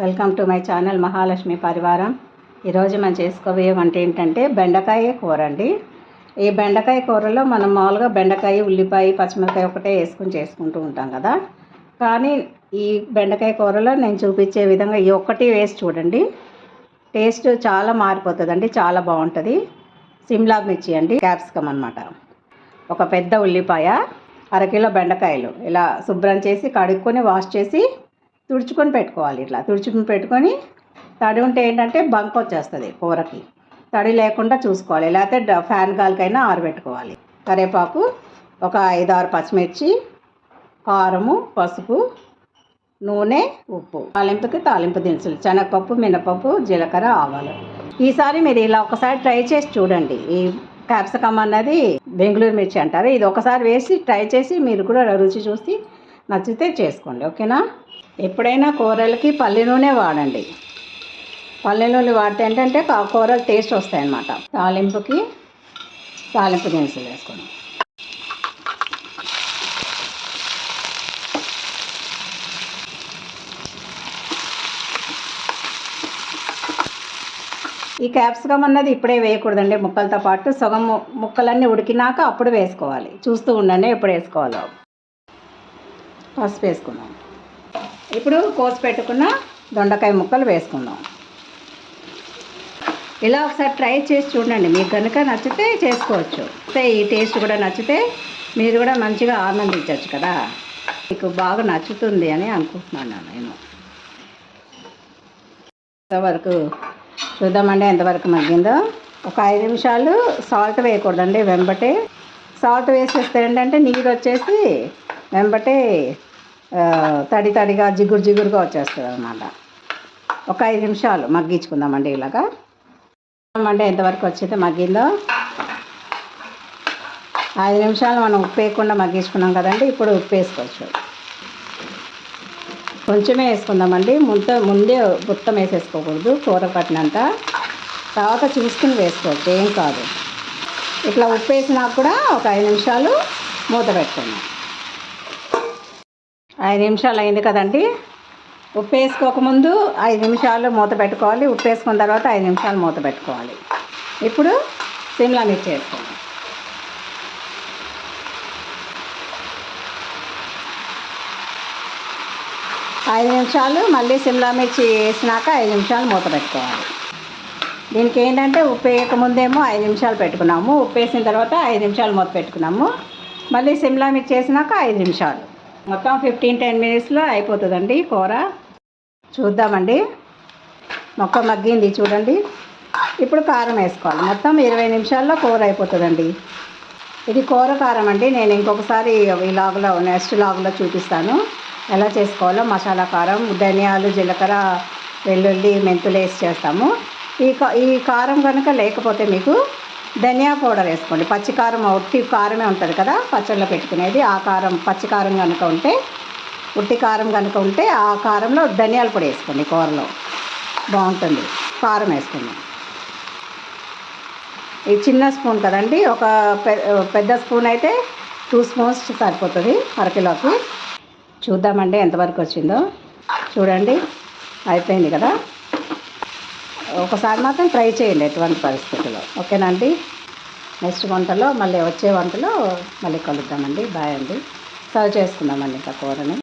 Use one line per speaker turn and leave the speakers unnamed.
Welcome to my channel Mahalakshmi Parivaram. ఈరోజు మనం చేసుకోబోయే వంట ఏంటంటే బెండకాయ కూర అండి. ఈ బెండకాయ కూరలో మనం మామూలుగా బెండకాయ ఉల్లిపాయ పచ్చిమిరకాయ ఒకటే వేసుకొని చేసుకుంటూ ఉంటాం కదా. కానీ ఈ బెండకాయ కూరలో నేను చూపించే విధంగా ఈ ఒక్కటి వేసి చూడండి. టేస్ట్ చాలా మారిపోతుందండి చాలా బాగుంటుంది. సిమ్లా మిర్చి అండి క్యాప్సికమ్ అనమాట ఒక పెద్ద ఉల్లిపాయ అరకిలో బెండకాయలు ఇలా శుభ్రం చేసి కడుక్కొని వాష్ చేసి తుడుచుకొని పెట్టుకోవాలి ఇట్లా. తుడుచుకొని పెట్టుకొని తడి ఉంటే ఏంటంటే బంక్ వచ్చేస్తుంది కూరకి. తడి లేకుండా చూసుకోవాలి. లేకపోతే డ- ఫ్యాన్ గాలికైనా ఆరబెట్టుకోవాలి. కరివేపాకు ఒక ఐదు ఆరు పచ్చిమిర్చి కారము పసుపు నూనె ఉప్పు. తాలింపుకి తాలింపు దినుసులు. శనగపప్పు మినపప్పు జీలకర్ర ఆవాలు. ఈసారి మీరు ఇలా ఒకసారి ట్రై చేసి చూడండి. ఈ క్యాప్సికమ్ అన్నది బెంగళూరు మిర్చి అంటారు. ఇది ఒకసారి వేసి ట్రై చేసి మీరు కూడా రుచి చూసి నచ్చితే చేసుకోండి. ఓకేనా? ఎప్పుడైనా కూరలకి పల్లి నూనె వాడండి. పల్లి నూనె వాడితే ఏంటంటే కూరలు టేస్ట్ వస్తాయన్నమాట తాలింపుకి తాలింపు దినుసులు వేసుకోండి. ఈ క్యాప్సికమ్ అన్నది ఇప్పుడే వేయకూడదండి. ముక్కలతో పాటు సగం ముక్కలన్నీ ఉడికినాక అప్పుడు వేసుకోవాలి. చూస్తూ ఉండండి ఎప్పుడు వేసుకోవాలో. పసుపు వేసుకుందాం. ఇప్పుడు కోసి పెట్టుకున్న దొండకాయ ముక్కలు వేసుకుందాం. ఇలా ఒకసారి ట్రై చేసి చూడండి. మీకు కనుక నచ్చితే చేసుకోవచ్చు. అయితే ఈ టేస్ట్ కూడా నచ్చితే మీరు కూడా మంచిగా ఆనందించవచ్చు కదా. మీకు బాగా నచ్చుతుంది అని అనుకుంటున్నాను నేను. ఎంతవరకు చూద్దామండి ఎంతవరకు మగ్గిందో. ఒక ఐదు నిమిషాలు సాల్ట్ వేయకూడదండి వెంబటే. సాల్ట్ వేసేస్తే ఏంటంటే నీరు వచ్చేసి వెంబటే తడి తడిగా జిగురు జిగురుగా వచ్చేస్తుంది అనమాట ఒక ఐదు నిమిషాలు మగ్గించుకుందామండి ఇలాగా. అంటే ఎంతవరకు వచ్చిందో మగ్గిందో. ఐదు నిమిషాలు మనం ఉప్పు వేయకుండా మగ్గించుకున్నాం కదండి ఇప్పుడు ఉప్పు వేసుకోవచ్చు. కొంచెమే వేసుకుందామండి ముంత ముందే మొత్తం వేసేసుకోకూడదు కూర పట్టినంత. తర్వాత చూసుకుని వేసుకోవచ్చు ఏం కాదు. ఇట్లా ఉప్పు వేసినా కూడా ఒక ఐదు నిమిషాలు మూత పెట్టుకుందాం. ఐదు నిమిషాలు అయింది కదండి. ఉప్పు వేసుకోకముందు ఐదు నిమిషాలు మూత పెట్టుకోవాలి. ఉప్పు వేసుకున్న తర్వాత ఐదు నిమిషాలు మూత పెట్టుకోవాలి. ఇప్పుడు సిమ్లా మిర్చి వేసుకోండి ఐదు నిమిషాలు మళ్ళీ సిమ్లా మిర్చి వేసినాక ఐదు నిమిషాలు మూత పెట్టుకోవాలి. దీనికి ఏంటంటే ఉప్పు వేయకముందేమో ఐదు నిమిషాలు పెట్టుకున్నాము. ఉప్పు వేసిన తర్వాత ఐదు నిమిషాలు మూత పెట్టుకున్నాము. మళ్ళీ సిమ్లా మిర్చి వేసినాక ఐదు నిమిషాలు. మొత్తం ఫిఫ్టీన్ టెన్ మినిట్స్లో అయిపోతుందండి కూర. చూద్దామండి. మొక్క మగ్గింది చూడండి. ఇప్పుడు కారం వేసుకోవాలి. మొత్తం ఇరవై నిమిషాల్లో కూర అయిపోతుందండి. ఇది కూర కారం అండి. నేను ఇంకొకసారి ఈ లాగులో నెక్స్ట్ లాగులో చూపిస్తాను. ఎలా చేసుకోవాలో మసాలా కారం ధనియాలు జీలకర్ర వెల్లుల్లి మెంతులు వేసి చేస్తాము. ఈ కా ఈ కారం కనుక లేకపోతే మీకు ధనియా పౌడర్ వేసుకోండి. పచ్చి కారం ఉట్టి కారమే ఉంటుంది కదా పచ్చళ్ళలో పెట్టుకునేది. ఆ కారం పచ్చి కారం కనుక ఉంటే ఉట్టి కారం కనుక ఉంటే ఆ కారంలో ధనియాల పొడి వేసుకోండి కూరలో. బాగుంటుంది. కారం వేసుకుందాం ఈ చిన్న స్పూన్ కదండి ఒక పెద్ద స్పూన్ అయితే టూ స్పూన్స్ సరిపోతుంది అరకిలోకి. చూద్దామండి ఎంతవరకు వచ్చిందో. చూడండి అయిపోయింది కదా. ఒకసారి మాత్రం ట్రై చేయండి ఎటువంటి పరిస్థితుల్లో. ఓకేనా అండి? నెక్స్ట్ వంటలో మళ్ళీ వచ్చే వంటలో మళ్ళీ కలుద్దామండి. బాయ్ అండి. సర్వ్ చేసుకుందామండి ఇంకా కూరని.